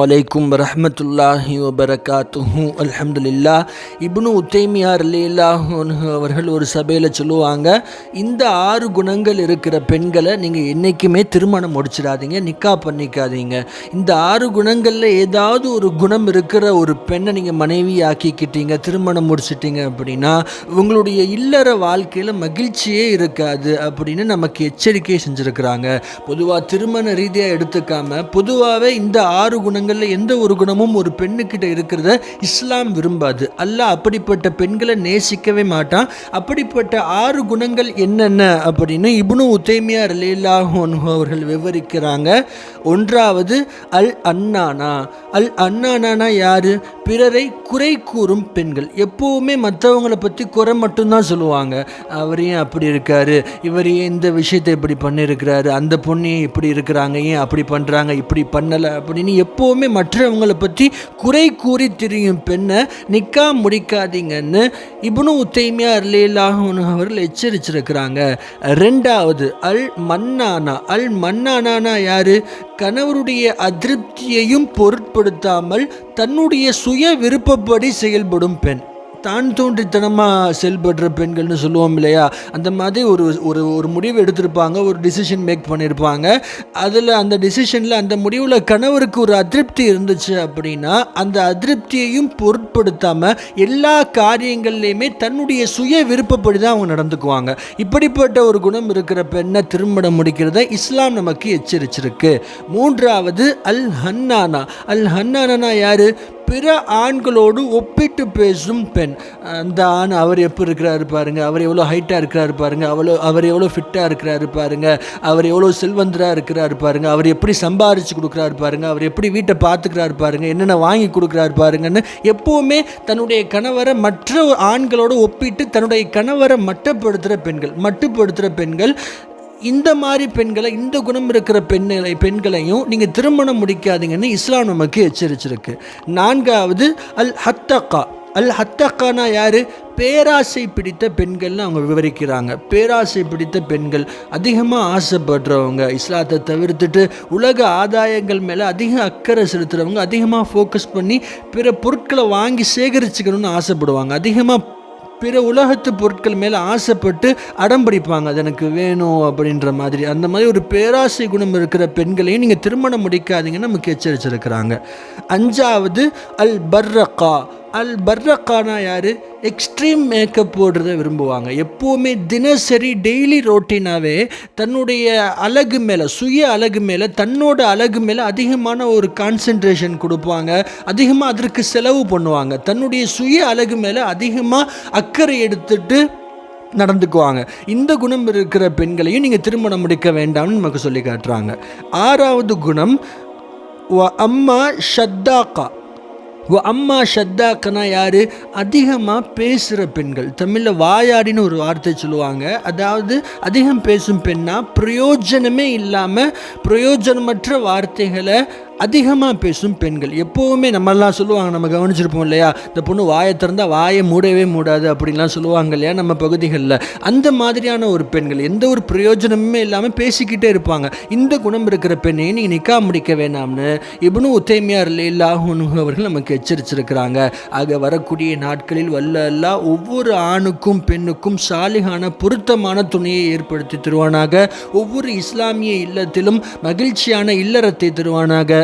வலைக்கும் வரஹமத்துல்லாஹி வபரகாத்துஹு அல்ஹம்துலில்லா இப்னு உத்தைமியார் அல்லாஹு அவர்கள் ஒரு சபையில் சொல்லுவாங்க இந்த ஆறு குணங்கள் இருக்கிற பெண்களை நீங்கள் என்றைக்குமே திருமணம் முடிச்சிடாதீங்க நிக்கா பண்ணிக்காதீங்க. இந்த ஆறு குணங்களில் ஏதாவது ஒரு குணம் இருக்கிற ஒரு பெண்ணை நீங்கள் மனைவி ஆக்கிக்கிட்டீங்க திருமணம் முடிச்சிட்டீங்க அப்படின்னா உங்களுடைய இல்லற வாழ்க்கையில் மகிழ்ச்சியே இருக்காது அப்படின்னு நமக்கு எச்சரிக்கை செஞ்சுருக்கிறாங்க. பொதுவாக திருமண ரீதியாக எடுத்துக்காமல் பொதுவாகவே இந்த ஆறு குணங்கள் குணங்களில் எந்த ஒரு குணமும் ஒரு பெண்ணுக்கிட்ட இருக்கிறத இஸ்லாம் விரும்பாது. அல்லாஹ் அப்படிப்பட்ட பெண்களை நேசிக்கவே மாட்டான். அப்படிப்பட்ட ஆறு குணங்கள் என்னென்ன அப்படின்னு இப்னு உத்தைமியா ரலீல்லாஹு அவர்கள் விவரிக்கிறாங்க. ஒன்றாவது அல் அன்னானா அல் அன்னானா யார்? பிறரை குறை கூறும் பெண்கள். எப்போவுமே மற்றவங்களை பற்றி குறை மட்டும்தான் சொல்லுவாங்க. அவர் ஏன் அப்படி இருக்காரு? இவர் ஏன் இந்த விஷயத்தை இப்படி பண்ணியிருக்கிறாரு அந்த பொண்ணு ஏன் இப்படி இருக்கிறாங்க? ஏன் அப்படி பண்ணுறாங்க இப்படி பண்ணலை? அப்படின்னு எப்போவுமே மற்றவங்களை பற்றி குறை கூறி திரியும் பெண்ணை நிற்கா முடிக்காதீங்கன்னு இப்னு உத்தைமையாக அர்லேலாஹன் அவர்கள் எச்சரிச்சிருக்கிறாங்க. ரெண்டாவது அல் மன்னானா. அல் மன்னானா யார்? கணவருடைய அதிருப்தியையும் பொருட்படுத்தாமல் தன்னுடைய சுய விருப்பப்படி செயல்படும் பெண். தான் தோன்றித்தனமாக செயல்படுற பெண்கள்னு சொல்லுவோம் இல்லையா? அந்த மாதிரி ஒரு ஒரு ஒரு முடிவு எடுத்திருப்பாங்க ஒரு டிசிஷன் மேக் பண்ணியிருப்பாங்க அதில் அந்த டிசிஷனில் அந்த முடிவில் கணவருக்கு ஒரு அதிருப்தி இருந்துச்சு அப்படின்னா அந்த அதிருப்தியையும் பொருட்படுத்தாமல் எல்லா காரியங்கள்லையுமே தன்னுடைய சுய விருப்பப்படி தான் அவங்க நடந்துக்குவாங்க. இப்படிப்பட்ட ஒரு குணம் இருக்கிற பெண்ணை திருமணம் முடிக்கிறத இஸ்லாம் நமக்கு எச்சரிச்சிருக்கு. மூன்றாவது அல் ஹன்னானா அல் ஹன்னானா யார்? பிற ஆண்களோடு ஒப்பிட்டு பேசும் பெண். அந்த ஆண் அவர் எப்படி இருக்கிறாரு பாருங்க அவர் எவ்வளோ ஹைட்டாக இருக்கிறாரு பாருங்க அவ்வளோ அவர் எவ்வளோ ஃபிட்டாக இருக்கிறாரு பாருங்க அவர் எவ்வளோ செல்வந்தராக இருக்கிறாரு பாருங்க அவர் எப்படி சம்பாரிச்சு கொடுக்குறாரு பாருங்க அவர் எப்படி வீட்டை பார்த்துக்கிறாரு பாருங்க என்னென்ன வாங்கி கொடுக்குறாரு பாருங்கன்னு எப்போவுமே தன்னுடைய கணவரை மற்ற ஆண்களோடு ஒப்பிட்டு தன்னுடைய கணவரை மட்டப்படுத்துகிற பெண்கள் மட்டுப்படுத்துகிற பெண்கள் இந்த மாதிரி பெண்களை இந்த குணம் இருக்கிற பெண்களை பெண்களையும் நீங்கள் திருமணம் முடிக்காதீங்கன்னு இஸ்லாம் நமக்கு எச்சரிச்சிருக்கு. நான்காவது அல் ஹத்தக்கா அல் ஹத்தக்கானா யார்? பேராசை பிடித்த பெண்கள்னு அவங்க விவரிக்கிறாங்க. பேராசை பிடித்த பெண்கள் அதிகமாக ஆசைப்படுறவங்க இஸ்லாத்தை தவிர்த்துட்டு உலக ஆதாயங்கள் மேலே அதிக அக்கறை செலுத்துகிறவங்க அதிகமாக ஃபோக்கஸ் பண்ணி பிற பொருட்களை வாங்கி சேகரிச்சுக்கணும்னு ஆசைப்படுவாங்க. அதிகமாக பிற உலகத்து பொருட்கள் மேலே ஆசைப்பட்டு அடம் பிடிப்பாங்க. அது எனக்கு வேணும் அப்படின்ற மாதிரி. அந்த மாதிரி ஒரு பேராசை குணம் இருக்கிற பெண்களையும் நீங்கள் திருமணம் முடிக்காதீங்கன்னு நமக்கு எச்சரிச்சிருக்கிறாங்க. அஞ்சாவது அல் பர்ரக்கா அல் பர்ரக்கானா யார்? எக்ஸ்ட்ரீம் மேக்கப் போடுறத விரும்புவாங்க. எப்போவுமே தினசரி டெய்லி ரோட்டீனாகவே தன்னுடைய அழகு மேலே சுய அழகு மேலே தன்னோட அழகு மேலே அதிகமான ஒரு கான்சென்ட்ரேஷன் கொடுப்பாங்க. அதிகமாக அதற்கு செலவு பண்ணுவாங்க. தன்னுடைய சுய அழகு மேலே அதிகமாக அக்கறை எடுத்துட்டு நடந்துக்குவாங்க. இந்த குணம் இருக்கிற பெண்களையும் நீங்கள் திருமணம் முடிக்க வேண்டாம்னு நமக்கு சொல்லி காட்டுறாங்க. ஆறாவது குணம் அம்மா ஷத்தாக்கா. ஓ அம்மா ஷத்தாக்கனா யார்? அதிகமாக பேசுகிற பெண்கள். தமிழில் வாயாடின்னு ஒரு வார்த்தை சொல்லுவாங்க. அதாவது அதிகம் பேசும் பெண்ணாக பிரயோஜனமே இல்லாமல் பிரயோஜனமற்ற வார்த்தைகளை அதிகமாக பேசும் பெண்கள். எப்போவுமே நம்மெல்லாம் சொல்லுவாங்க நம்ம கவனிச்சிருப்போம் இல்லையா? இந்த பொண்ணு வாயை திறந்தால் வாயை மூடவே மூடாது அப்படின்லாம் சொல்லுவாங்க இல்லையா நம்ம பகுதிகளில். அந்த மாதிரியான ஒரு பெண்கள் எந்த ஒரு பிரயோஜனமுமே இல்லாமல் பேசிக்கிட்டே இருப்பாங்க. இந்த குணம் இருக்கிற பெண்ணை நீங்கள் நிக்கா முடிக்க வேணாம்னு இவனு உத்தைமியார் இல்லாஹனு அவர்கள் நமக்கு எச்சரிச்சிருக்கிறாங்க. ஆக வரக்கூடிய நாட்களில் வல்ல அல்லா ஒவ்வொரு ஆணுக்கும் பெண்ணுக்கும் சாலிகான பொருத்தமான துணையை ஏற்படுத்தி தருவானாக. ஒவ்வொரு இஸ்லாமிய இல்லத்திலும் மகிழ்ச்சியான இல்லறத்தை தருவானாக.